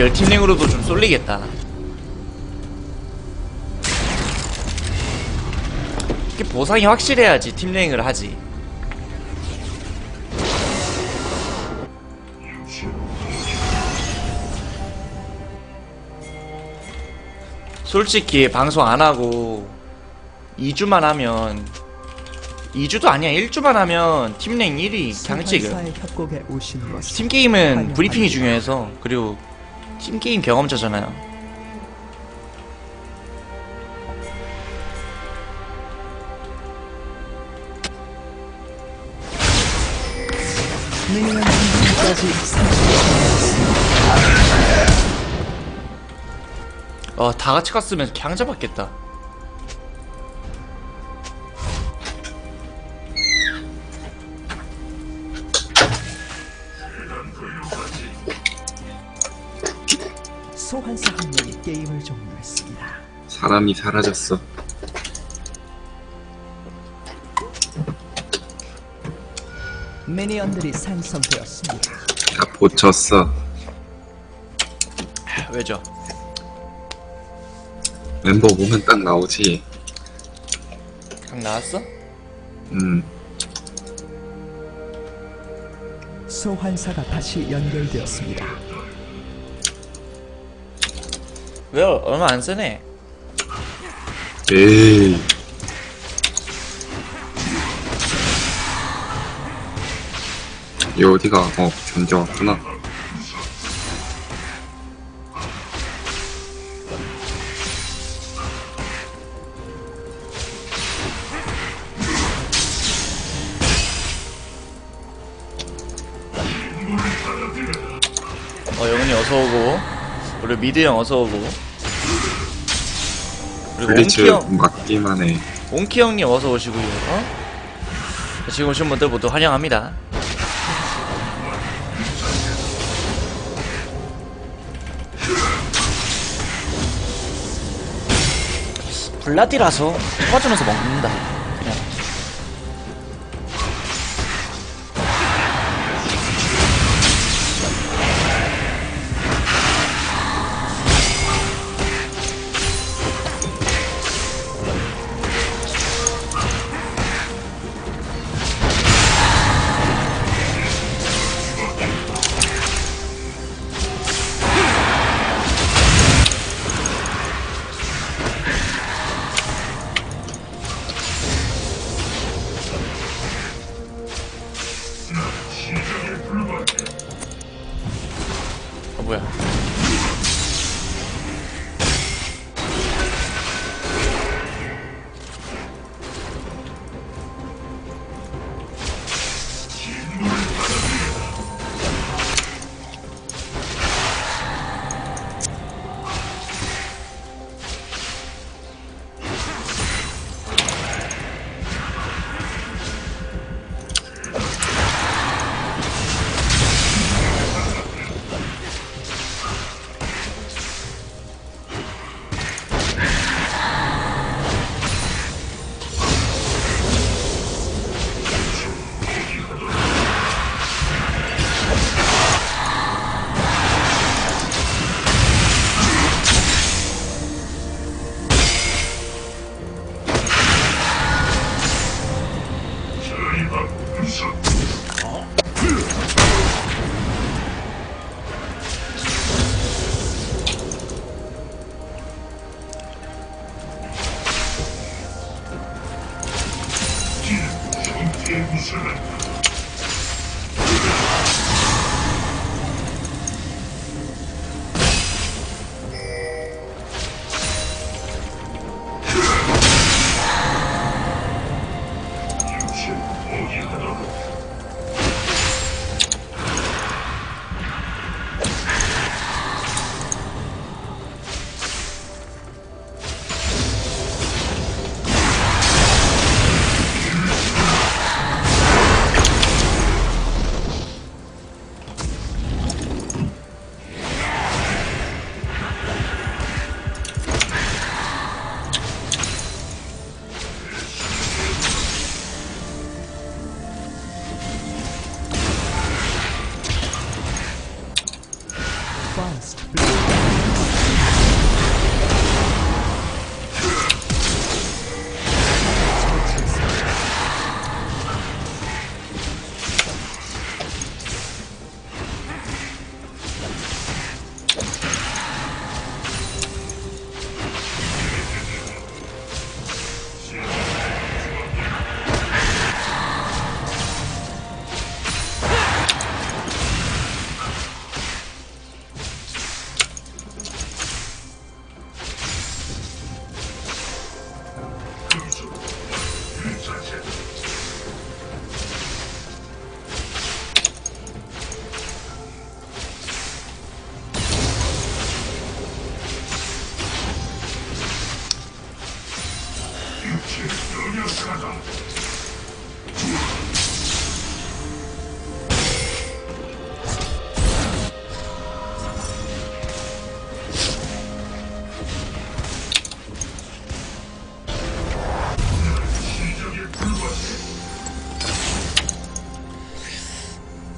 리얼 팀링으로도 좀 쏠리겠다. 이게 보상이 확실해야지 팀링을 하지. 솔직히 방송 안 하고 2주만 하면 2주도 아니야 1주만 하면 팀랭 1위 그냥 찍어 소환사의 협곡에 오신 것을 팀게임은 브리핑이 중요해서 그리고 팀게임 경험자잖아요. 미니언 생성까지 30초 어, 다 같이 갔으면 그냥 잡았겠다 사람이 사라졌어. 미니언들이 생성되었습니다. 다 보쳤어. 왜죠? 멤버 보면 딱 나오지. 강 나왔어? 음, 소환사가 다시 연결되었습니다. 왜 얼마 안 쓰네 에이. 얘 어디가? 어, 견제 왔구나. 어 영은이 어서 오고 우리 미드 형 어서 오고 그리고 블리츠 옹키 형 맞기만 해. 옹키 형님 어서 오시고요 어? 지금 오신 분들 모두 환영합니다 블라디라서 도와주면서 먹는다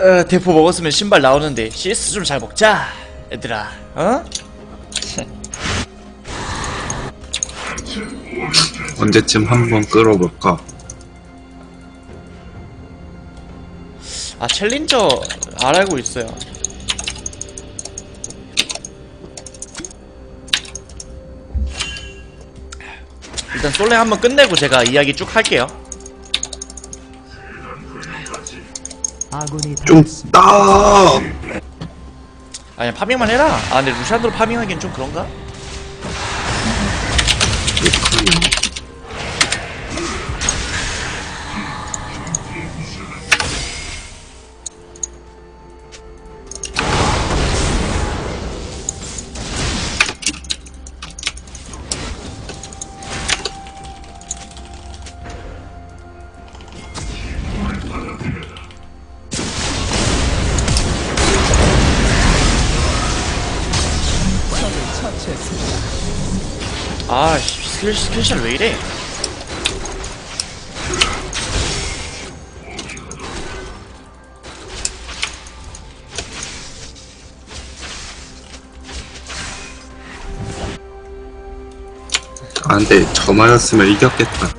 어, 대포 먹었으면 신발 나오는데 CS 좀 잘 먹자 얘들아 어? 언제쯤 한번 끌어볼까? 아 챌린저 알고 있어요 일단 솔랭 한번 끝내고 제가 이야기 쭉 할게요 아군이 좀. 따! 아니 파밍만 해라 아 근데 루시안으로 파밍하기엔 좀 그런가? 적을 아 씨, 스킬, 스킬샷 왜 이래? 아 근데 저 맞았으면 이겼겠다.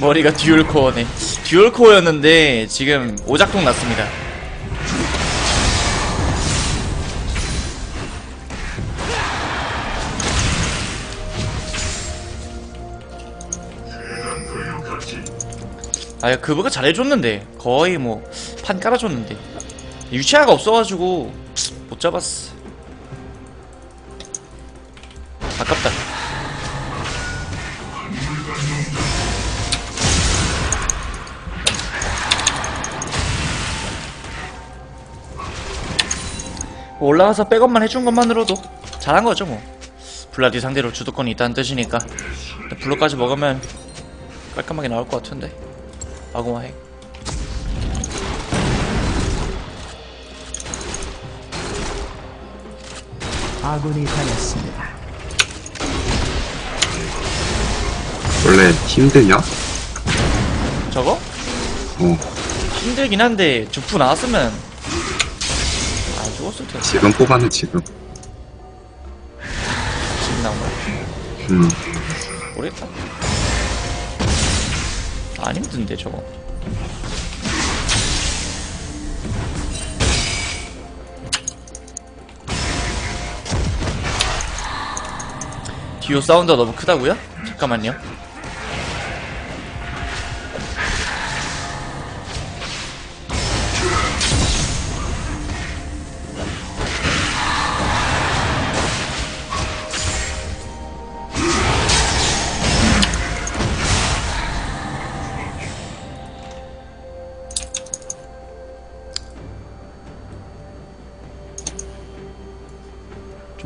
머리가 듀얼 코어네. 듀얼 코어였는데 지금 오작동 났습니다 아 그부가 잘해줬는데. 거의 뭐 판 깔아줬는데. 유치아가 없어가지고 못 잡았어. 아깝다. 뭐 올라가서 백업만 해준 것만으로도 잘한 거죠 뭐. 블라디 상대로 주도권이 있다는 뜻이니까. 블루까지 먹으면 깔끔하게 나올 것 같은데 아고마해 아군이 당했습니다. 원래 힘드냐? 저거? 어. 힘들긴 한데 주프 나왔으면 안 죽었을 텐데. 지금 뽑아는 지금. 지금 나온 거야. 음. 모르겠다 안 힘든데 저거 듀오 사운드가 너무 크다고요? 잠깐만요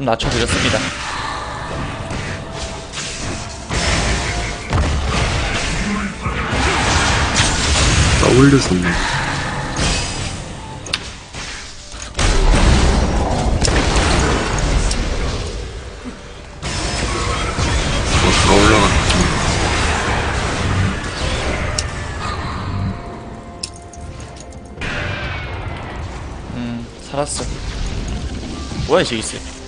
좀 낮춰드렸습니다. W 썼네. 어, 다 올라갔다 음 살았어. 뭐야 이 제이스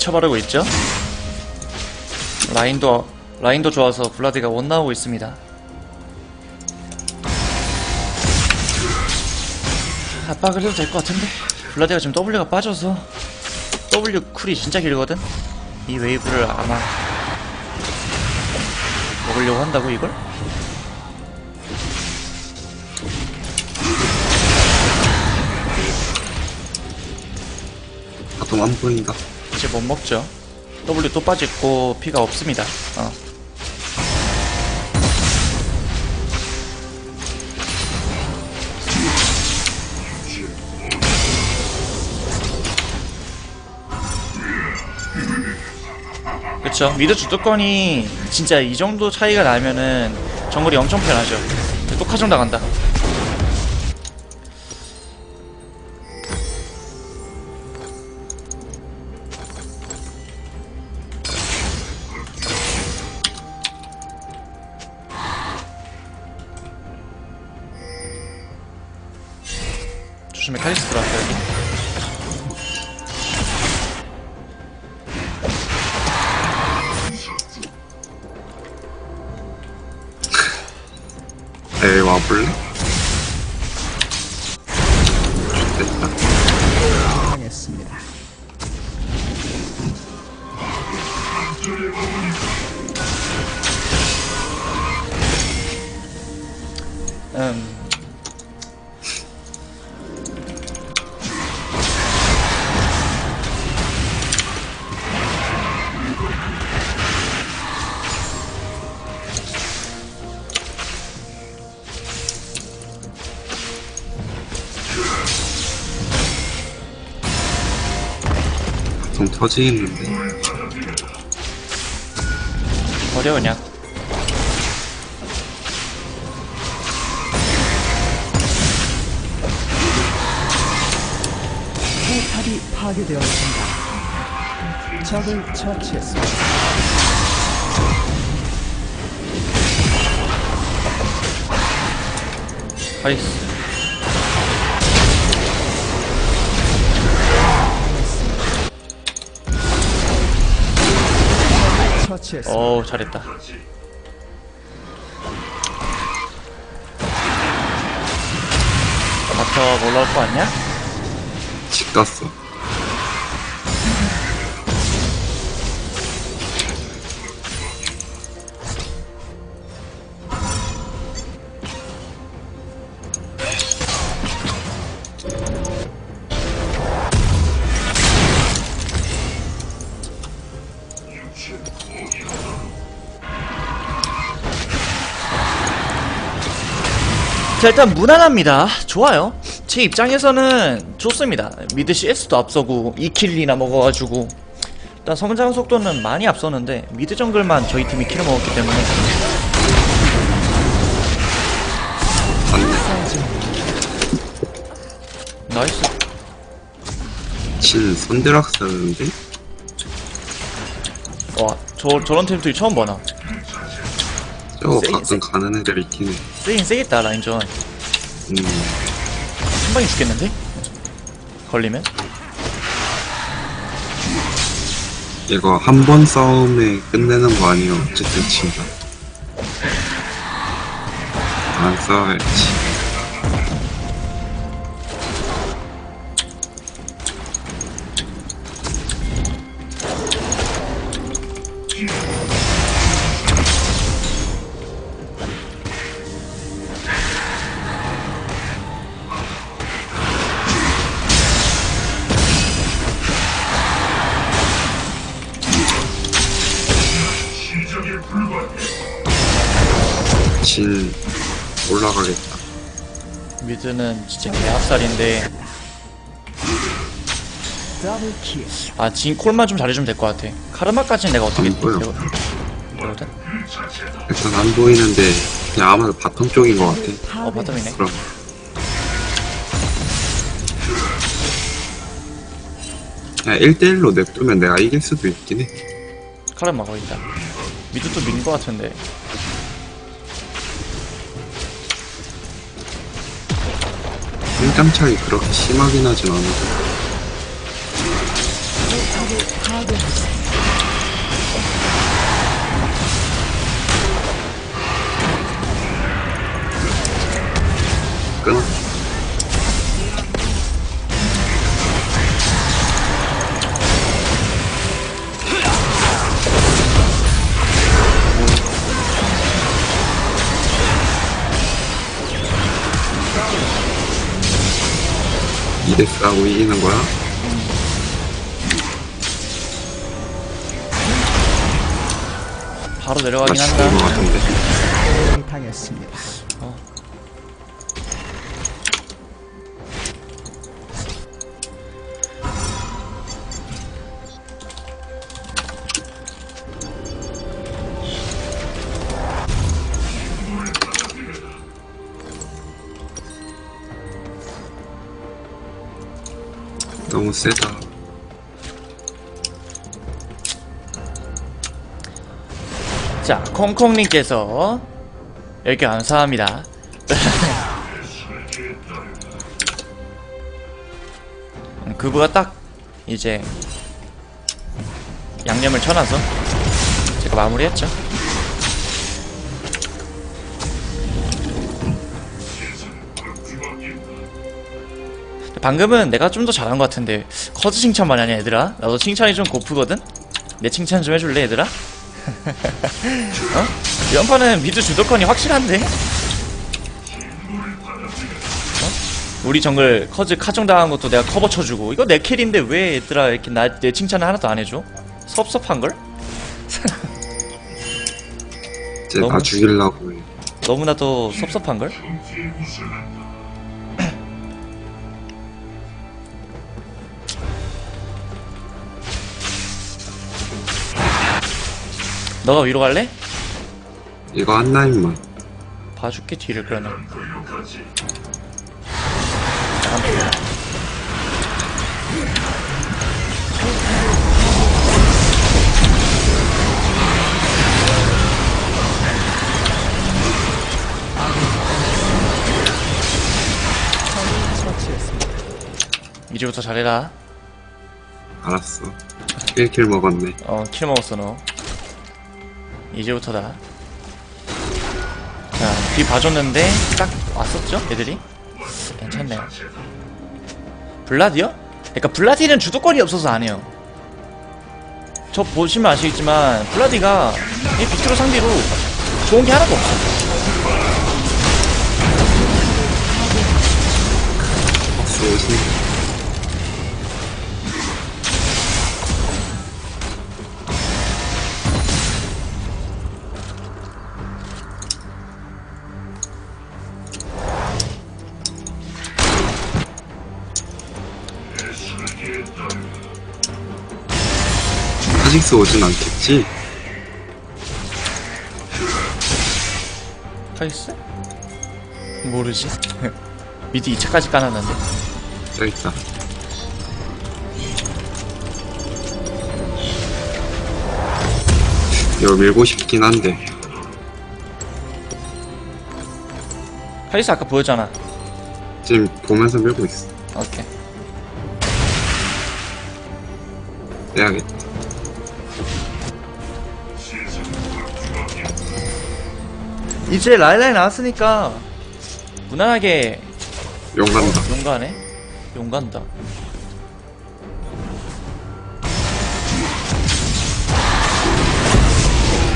쳐 바르고 있죠? 라인도 라인도 좋아서 블라디가 못 나오고 있습니다. 압박을 해도 될 것 같은데 블라디가 지금 W가 빠져서 W 쿨이 진짜 길거든? 이 웨이브를 아마 먹으려고 한다고 이걸? 바텀 안 보인다. 이제 못 먹죠. W 또 빠졌고 피가 없습니다. 어. 그쵸. 미드 주도권이 진짜 이 정도 차이가 나면은 정글이 엄청 편하죠. 또 카정 당한다. 음. 바텀 터지겠는데. 버려 그냥. 포탑이 파괴되었습니다. 적을 처치했습니다. 카리스. 처치했습니다. 어우 잘했다. 바텀 올라올 거 아니야? 집 갔어. 자 일단 무난합니다. 좋아요. 제 입장에서는 좋습니다. 미드 CS도 앞서고 2킬이나 먹어가지고 일단 성장 속도는 많이 앞서는데 미드 정글만 저희 팀이 킬을 먹었기 때문에 나이스. 진 선드락스였는데? 와, 저 저런 템도 처음 봐나. 저거 세- 가끔 세- 가는 애들 있긴 해. 세긴 세겠다 라인전. 음, 한 방에 죽겠는데? 걸리면? 이거 한 번 싸움에 끝내는 거 아니에요. 어쨌든 진다. 안 싸워야지. 올라가겠다. 미드는 진짜 킬. 아진 콜만 좀 잘해주면 될 것 같아. 카르마까지는 내가 어떻게 안 보여. 되거- 되거든? 일단 안 보이는데 그냥 아마도 바텀 쪽인 것 같아. 어 바텀이네. 그럼 그냥 1대1로 냅두면 내가 이길 수도 있긴 해. 카르마 거기 있다. 미드 또 밀린 것 같은데. 일감 차이 그렇게 심하긴 하진 않아. 끊어. 이덱스하고 이기는 거야? 바로 나 내려가긴 거 한다. 같은데. 당했습니다. 세다. 자, 콩콩님께서 이렇게 감사합니다. 음, 그부가 딱 이제 양념을 쳐놔서 제가 마무리했죠. 방금은 내가 좀 더 잘한 것 같은데 커즈 칭찬 많이 하냐 얘들아? 나도 칭찬이 좀 고프거든? 내 칭찬 좀 해줄래 얘들아? 어? 연판은 미드 주도권이 확실한데? 어? 우리 정글 커즈 카정 당한 것도 내가 커버 쳐주고 이거 내 킬인데 왜 얘들아 이렇게 나, 내 칭찬을 하나도 안 해줘? 섭섭한걸? 이제 너무- 나 죽이려고 해. 너무나도 섭섭한걸? 너가 위로 갈래? 이거 한 라인만. 봐줄게 뒤를 그러면. 이제부터 잘해라 알았어. 1킬 먹었네. 어, 킬 먹었어, 너. 이제부터다. 자, 뒤 봐줬는데, 딱 왔었죠? 애들이? 괜찮네. 블라디요? 그니까, 블라디는 주도권이 없어서 안 해요. 저 보시면 아시겠지만, 블라디가 이 비트로 상대로 좋은 게 하나도 없어. 박 카직스 오진 않겠지? 카이스? 모르지. 미드 2차까지 까놨는데. 저기 있다. 이거 밀고 싶긴 한데. 카이스 아까 보였잖아. 지금 보면서 밀고 있어. 오케이. 빼야겠다. 이제 라일라이 나왔으니까, 무난하게 용 간다. 용가네? 용간다.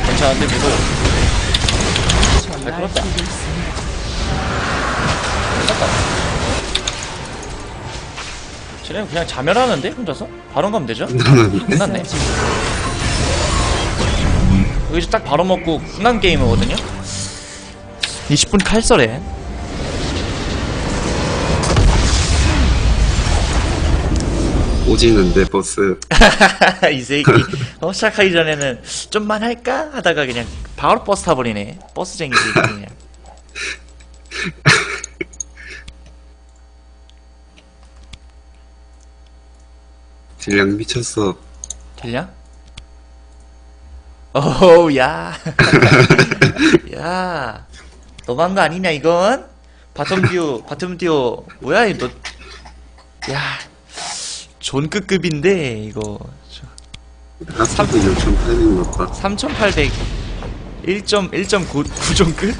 괜찮은데, 미도. 잘 끌었다. 끝났다. 쟤네는 그냥 자멸하는데, 혼자서? 바론 가면 되죠? 나는 끝났네. 여기서 딱 바로 먹고 끝난 게임이거든요? 20분 칼설에. 오지는데 버스. 이 새끼 어, 시작하기 전에는 좀만 할까 하다가 그냥 바로 버스 타버리네 버스쟁이지 그냥 딜량 미쳤어. 들려? 오우 야. 야. 너무한 거 아니냐 이건? 바텀 듀오 바텀 듀오 뭐야 이너 야 존급급인데 이거. 아까도 6,800 넣었다. 3800 1.1.9 9종급